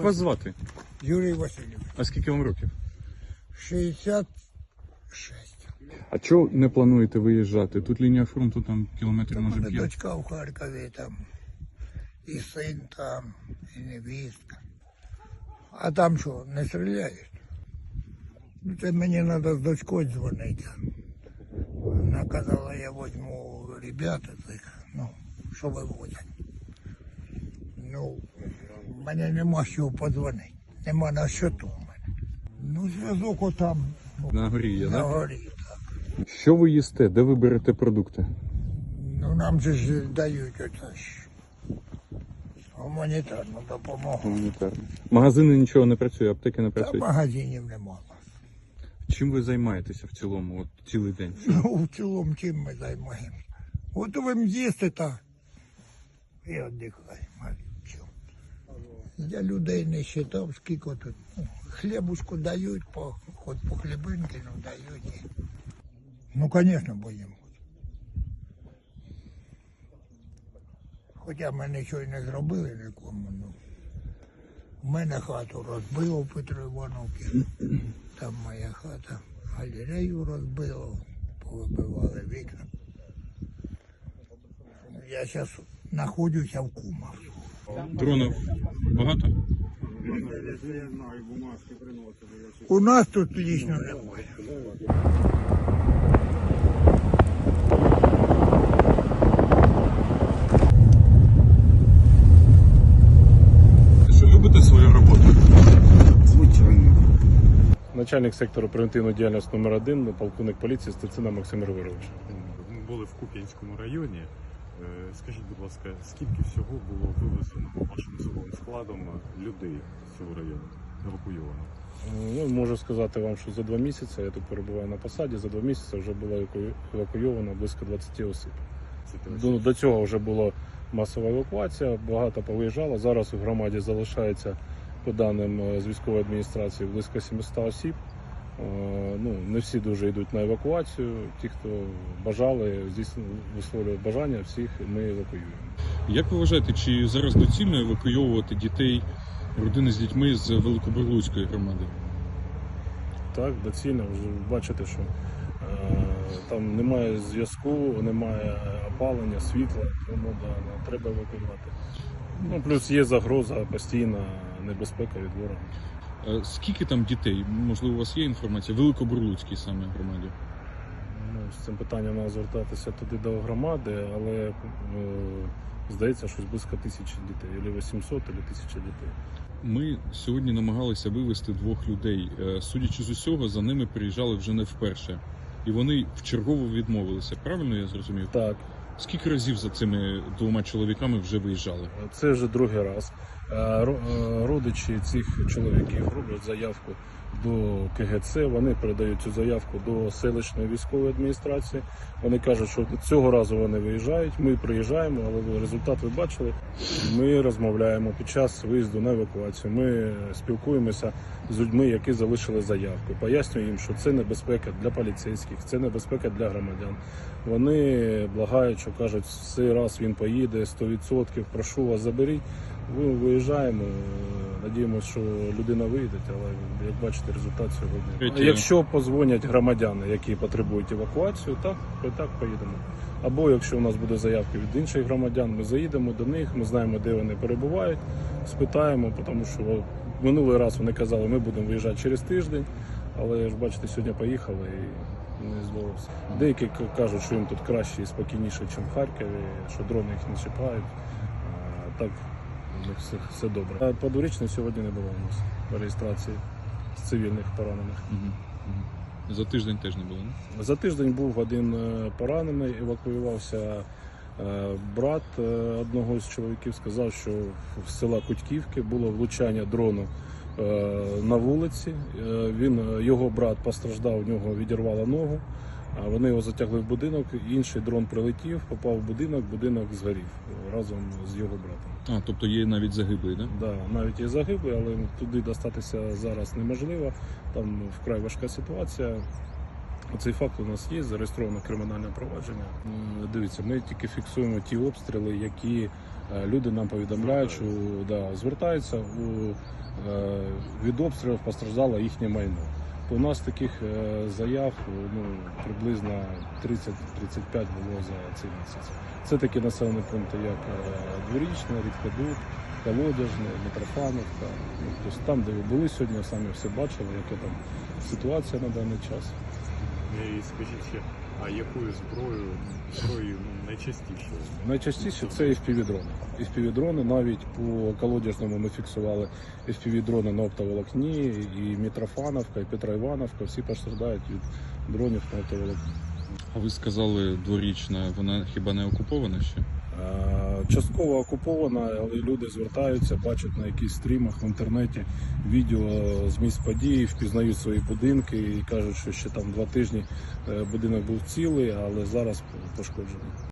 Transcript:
вас звати? Юрій Васильович. А скільки вам років? 66. А чого не плануєте виїжджати? Тут лінія фронту там кілометрів Та може мене п'ять. дочка в Харкові там, і син там, і невістка. А там що, не стріляють? Ну, це мені треба з дочкою дзвонити. Вона казала, я візьму ребята цих, ну, що вивозять. Ну, в мене нема що подзвонити. Нема на щоту в мене. Ну, зв'язок отам, ну, На горі є, на так? горі. Що ви їсте? Де ви берете продукти? Ну нам же ж дають оце ж гуманітарну допомогу. Гуманітарно. Магазини нічого не працює, аптеки не Та працюють. магазинів немає. Чим ви займаєтеся в цілому, от цілий день? Ну, в цілому чим ми займаємося? Готовим їсти та і віддихаємо. Я людей не вважав, скільки тут. Ну, хлібушку дають, по, хоч по хлібинки, ну дають. Ну, звісно, боїмося. Хоча ми нічого не зробили нікому. Ну. У мене хату розбило в Петро Івановці. Там моя хата. Галерею розбило, повибивали вікна. Я зараз знаходжуся в Кумах. Дронів багато? У нас тут лічно немає. Любите свою роботу? Начальник сектору превентивної діяльності номер 1 полковник поліції Стецина Максим Григорович. Ми були в Куп'янському районі. Е, Скажіть, будь ласка, скільки всього було вивезено вашим особовим складом людей з цього району евакуйовано? Ну, можу сказати вам, що за два місяці, я тут перебуваю на посаді, за два місяці вже було евакуйовано близько 20 осіб. До, до цього вже була масова евакуація, багато повиїжджало. Зараз у громаді залишається, по даним е, з військової адміністрації, близько 700 осіб. Е, Ну, не всі дуже йдуть на евакуацію. Ті, хто бажали, здійснили висловлювали бажання, всіх ми евакуюємо. Як ви вважаєте, чи зараз доцільно евакуйовувати дітей, родини з дітьми з Великобурлуцької громади? Так, доцільно вже бачите, що е, там немає зв'язку, немає опалення, світла, тому да, да, треба евакуювати. Ну, плюс є загроза постійна небезпека від ворога. Скільки там дітей? Можливо, у вас є інформація? Великобурлуцькій саме громаді. Ну, з цим питанням треба звертатися туди до громади, але е, здається, щось близько тисячі дітей, або 800, або 1000 дітей. Ми сьогодні намагалися вивезти двох людей. Е, Судячи з усього, за ними приїжджали вже не вперше. І вони вчергово відмовилися. Правильно я зрозумів? Так, Скільки разів за цими двома чоловіками вже виїжджали? Це вже другий раз. Ро- Родичі цих чоловіків роблять заявку до КГЦ. Вони передають цю заявку до селищної військової адміністрації. Вони кажуть, що цього разу вони виїжджають. Ми приїжджаємо, але результат ви бачили. Ми розмовляємо під час виїзду на евакуацію. Ми спілкуємося з людьми, які залишили заявку. Пояснюємо їм, що це небезпека для поліцейських, це небезпека для громадян. Вони благають, що кажуть, цей раз він поїде 100%, прошу вас заберіть. Ми виїжджаємо, надіємося, що людина вийде, але як бачите, результат сьогодні. Якщо позвонять громадяни, які потребують евакуацію, так, так поїдемо. Або якщо у нас буде заявки від інших громадян, ми заїдемо до них, ми знаємо, де вони перебувають, спитаємо, тому що минулий раз вони казали, ми будемо виїжджати через тиждень, але ж бачите, сьогодні поїхали і не звалився. Деякі кажуть, що їм тут краще і спокійніше, ніж в Харкові, що дрони їх не чіпають. Так, них все, все добре. А Подворічний сьогодні не було у нас реєстрації з цивільних поранених. Мгм. Мгм. За тиждень теж не було, не? За тиждень був один е, поранений, евакуювався е, брат е, одного з чоловіків. Сказав, що в села Кутьківки було влучання дрону на вулиці. Він його брат постраждав, у нього відірвало ногу. А вони його затягли в будинок. Інший дрон прилетів, попав в будинок, будинок згорів разом з його братом. А, тобто є навіть загиблий, так? Да, навіть і загибли, але туди достатися зараз неможливо. Там вкрай важка ситуація. Цей факт у нас є, зареєстровано кримінальне провадження. Дивіться, ми тільки фіксуємо ті обстріли, які Е, Люди нам повідомляють, що да, звертаються у, е, від обстрілів постраждало їхнє майно. У нас таких е, заяв ну, приблизно 30-35 було за цей місяць. Це такі населені пункти, як е, Дворічне, Рідкодур, Колодяжне, Митрофановка. Ну, тобто там, де ви були сьогодні, самі все бачили, яка там ситуація на даний час. І скажіть а якою зброєю, зброєю ну, найчастіше? Найчастіше це FPV-дрони. FPV-дрони навіть по колодяжному ми фіксували FPV-дрони на оптоволокні, і Мітрофановка, і Петроівановка, всі постраждають від дронів на оптоволокні. А ви сказали дворічна, вона хіба не окупована ще? Е, Частково окупована, але люди звертаються, бачать на якихось стрімах в інтернеті відео з місць подій, впізнають свої будинки і кажуть, що ще там два тижні е, будинок був цілий, але зараз пошкоджений.